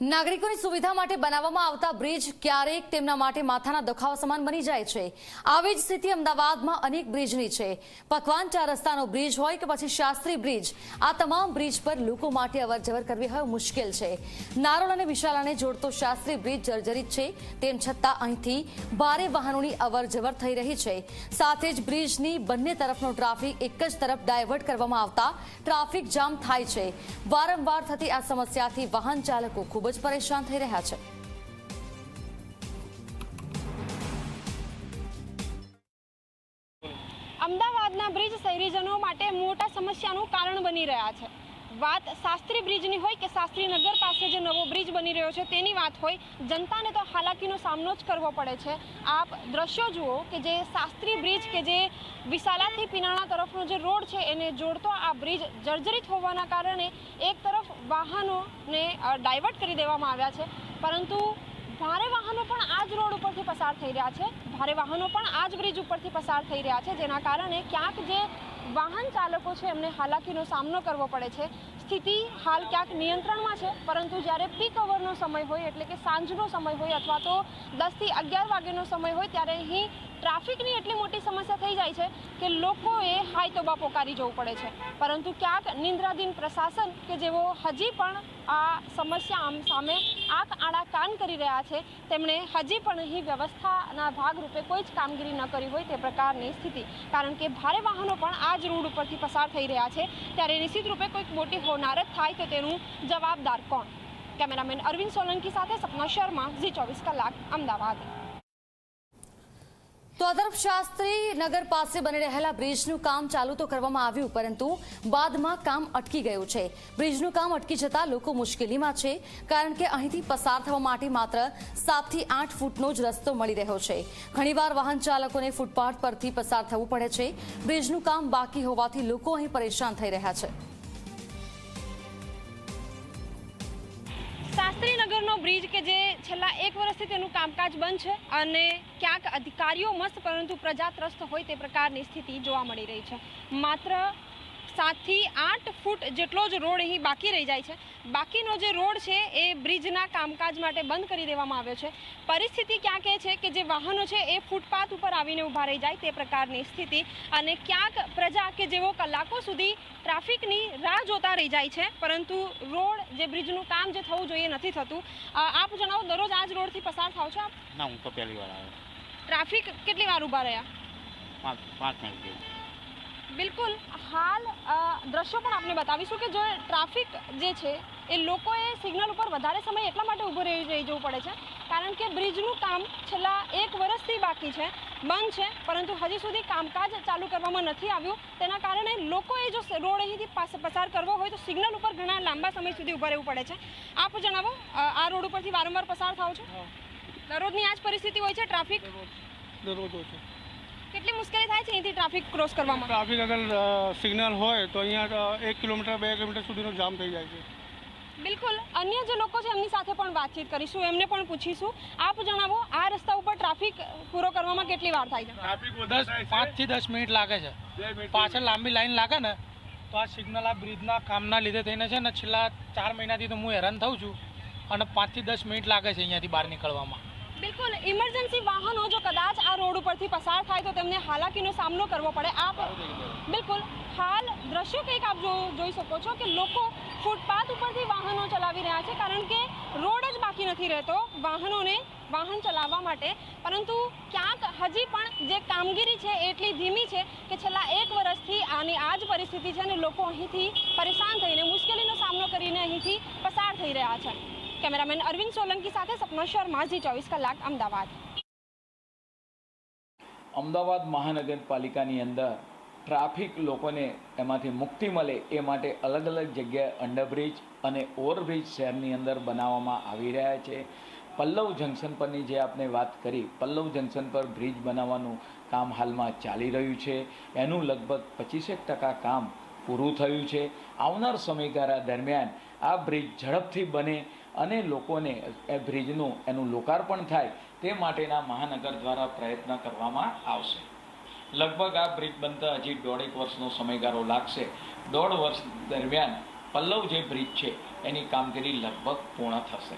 નાગરિકોની સુવિધા માટે બનાવવામાં આવતા બ્રિજ ક્યારેક તેમના માટે માથાના દુખાવા સમાન બની જાય છે. આવી જ સ્થિતિ અમદાવાદમાં અનેક બ્રિજની છે. પકવાન ચાર રસ્તાનો બ્રિજ હોય કે પછી શાસ્ત્રી બ્રિજ, આ તમામ બ્રિજ પર લોકો માટે અવરજવર કરવી હવે મુશ્કેલ છે. નારોલ અને વિશાલાને જોડતો શાસ્ત્રી બ્રિજ જર્જરિત છે. તેમ છતાં અહીંથી ભારે વાહનોની અવરજવર થઈ રહી છે. સાથે જ બ્રિજની બંને તરફનો ટ્રાફિક એક જ તરફ ડાયવર્ટ કરવામાં આવતા ટ્રાફિક જામ થાય છે. વારંવાર થતી આ સમસ્યાથી વાહન ચાલકો ખૂબ જ પરેશાન થઈ રહ્યા છે. અમદાવાદના બ્રિજ શહેરીજનો માટે મોટા સમસ્યાનું કારણ બની રહ્યા છે. વાત શાસ્ત્રી બ્રિજની હોય કે શાસ્ત્રી નગર પાસે જે નવો બ્રિજ બની રહ્યો છે તેની વાત હોય, જનતાને તો હાલાકીનો સામનો જ કરવો પડે છે. આપ દ્રશ્યો જુઓ કે જે શાસ્ત્રી બ્રિજ કે જે વિશાલાથી પીનાણા તરફનો જે રોડ છે એને જોડતો આ બ્રિજ જર્જરિત હોવાના કારણે એક તરફ વાહનોને ડાયવર્ટ કરી દેવામાં આવ્યા છે. પરંતુ ભારે વાહનો પણ આ જ રોડ ઉપરથી પસાર થઈ રહ્યા છે. ભારે વાહનો પણ આ જ બ્રિજ ઉપરથી પસાર થઈ રહ્યા છે. જેના કારણે ક્યાંક જે વાહન ચાલકો છે એમને હાલાકીનો સામનો કરવો પડે છે. સ્થિતિ હાલ ક્યાંક નિયંત્રણમાં છે, પરંતુ જ્યારે પીક અવરનો સમય હોય, એટલે કે સાંજનો સમય હોય અથવા તો દસથી અગિયાર વાગ્યાનો સમય હોય, ત્યારે અહીં ટ્રાફિકની એટલી મોટી સમસ્યા થઈ જાય છે કે લોકોએ હાય તોબા પોકારી જવું પડે છે. પરંતુ ક્યાંક નિંદ્રાધીન પ્રશાસન કે જેઓ હજી પણ આ સમસ્યા આમ સામે આંખ આડા કાન કરી રહ્યા છે, તેમણે હજી પણ અહીં વ્યવસ્થાના ભાગરૂપે કોઈ જ કામગીરી ન કરી હોય તે પ્રકારની સ્થિતિ. કારણ કે ભારે વાહનો પણ આ જ રોડ ઉપરથી પસાર થઈ રહ્યા છે. ત્યારે નિશ્ચિત રૂપે કોઈક મોટી હોનારત થાય તો તેનું જવાબદાર કોણ? કેમેરામેન અરવિંદ સોલંકી સાથે સપના શર્મા, ઝી ચોવીસ કલાક, અમદાવાદ. તો આ શાસ્ત્રી નગર પાસે બની રહેલા બ્રિજનું કામ ચાલુ તો કરવામાં આવ્યું, પરંતુ બાદમાં કામ અટકી ગયું છે. બ્રિજનું કામ અટકી જતા લોકો મુશ્કેલીમાં છે, કારણ કે અહીંથી પસાર થવા માટે માત્ર સાતથી આઠ ફૂટનો જ રસ્તો મળી રહ્યો છે. ઘણીવાર વાહન ચાલકોને ફૂટપાથ પરથી પસાર થવું પડે છે. બ્રિજનું કામ બાકી હોવાથી લોકો અહીં પરેશાન થઈ રહ્યા છે. શાસ્ત્રીનગરનો બ્રિજ કે જે છેલ્લા એક વર્ષથી તેનું કામકાજ બંધ છે અને ક્યાંક અધિકારીઓ મસ્ત પરંતુ પ્રજા ત્રસ્ત હોય તે પ્રકારની સ્થિતિ જોવા મળી રહી છે. માત્ર સાતથી આઠ ફૂટ જેટલો જ રોડ અહીં બાકી રહી જાય છે. બાકીનો જે રોડ છે એ બ્રિજના કામકાજ માટે બંધ કરી દેવામાં આવ્યો છે. પરિસ્થિતિ ક્યાંક એ છે કે જે વાહનો છે એ ફૂટપાથ ઉપર આવીને ઊભા રહી જાય તે પ્રકારની સ્થિતિ અને ક્યાંક પ્રજા કે જેઓ કલાકો સુધી ટ્રાફિકની રાહ જોતા રહી જાય છે પરંતુ રોડ જે બ્રિજનું કામ જે થવું જોઈએ નથી થતું. આપ જણાવો દરરોજ આ જ રોડથી પસાર થાવ છો આપ? ના હું તો પહેલી વાર આવ્યો. ટ્રાફિક કેટલી વાર ઊભા રહ્યા? પાંચ પાંચ મિનિટ બિલકુલ. હાલ દ્રશ્યો પણ આપને બતાવીશું કે જો ટ્રાફિક જે છે એ લોકોએ સિગ્નલ ઉપર વધારે સમય એટલા માટે ઊભું રહી રહી જવું પડે છે. કારણ કે બ્રિજનું કામ છેલ્લા એક વર્ષથી બાકી છે બંધ છે પરંતુ હજી સુધી કામકાજ ચાલુ કરવામાં નથી આવ્યું. તેના કારણે લોકોએ જો રોડ અહીંથી પસાર કરવો હોય તો સિગ્નલ ઉપર ઘણા લાંબા સમય સુધી ઊભા રહેવું પડે છે. આપ જણાવો આ રોડ ઉપરથી વારંવાર પસાર થાવ છો? દરરોજની આ જ પરિસ્થિતિ હોય છે ટ્રાફિક? દરરોજ હોય છે. કેટલી મુશ્કેલી થાય છે અહીંથી ટ્રાફિક ક્રોસ કરવામાં? ટ્રાફિક અગર સિગ્નલ હોય તો અહીંયા એક કિલોમીટર બે કિલોમીટર સુધીનો જામ થઈ જાય છે. બિલકુલ. અન્ય જે લોકો છે એમની સાથે પણ વાતચીત કરીશું. એમને પણ પૂછીશું. આપ જણાવો આ રસ્તા ઉપર ટ્રાફિક પૂરો કરવામાં કેટલી વાર થાય છે? ટ્રાફિક દસ પાંચથી દસ મિનિટ લાગે છે. પાછળ લાંબી લાઈન લાગે ને તો આ સિગ્નલ આ બ્રિજના કામના લીધે થઈને છે ને છેલ્લા ચાર મહિનાથી તો હું હેરાન થઉં છું. અને પાંચથી દસ મિનિટ લાગે છે અહીંયાથી બહાર નીકળવામાં. બિલકુલ ઇમરજન્સી વાહનો જો કદાચ આ રોડ ઉપરથી પસાર થાય તો તેમને હાલાકીનો સામનો કરવો પડે. આપ બિલકુલ, હાલ દ્રશ્યો કંઈક આપ જોઈ શકો છો કે લોકો ફૂટપાથ ઉપરથી વાહનો ચલાવી રહ્યા છે, કારણ કે રોડ જ બાકી નથી રહેતો વાહનોને વાહન ચલાવવા માટે. પરંતુ ક્યાંક હજી પણ જે કામગીરી છે એટલી ધીમી છે કે છેલ્લા એક વર્ષથી આની આ જ પરિસ્થિતિ છે અને લોકો અહીંથી પરેશાન થઈને મુશ્કેલીનો સામનો કરીને અહીંથી પસાર થઈ રહ્યા છે. કેમેરામેન અરવિંદ સોલંકી સાથે સપના શર્મા, જી ચોવીસ કલાક, અમદાવાદ. અમદાવાદ મહાનગરપાલિકાની અંદર ટ્રાફિક લોકોને એમાંથી મુક્તિ મળે એ માટે અલગ અલગ જગ્યાએ અંડરબ્રિજ અને ઓવરબ્રિજ શહેરની અંદર બનાવવામાં આવી રહ્યા છે. પલ્લવ જંકશન પરની જે આપણે વાત કરી, પલ્લવ જંકશન પર બ્રિજ બનાવવાનું કામ હાલમાં ચાલી રહ્યું છે. એનું લગભગ પચીસેક ટકા કામ પૂરું થયું છે. આવનાર સમયગાળા દરમિયાન આ બ્રિજ ઝડપથી બને અને લોકોને એ બ્રિજનું એનું લોકાર્પણ થાય તે માટેના મહાનગર દ્વારા પ્રયત્ન કરવામાં આવશે. લગભગ આ બ્રિજ બનતા હજી દોઢેક વર્ષનો સમયગાળો લાગશે. દોઢ વર્ષ દરમિયાન પલ્લવ જે બ્રિજ છે, એની કામગીરી લગભગ પૂર્ણ થશે.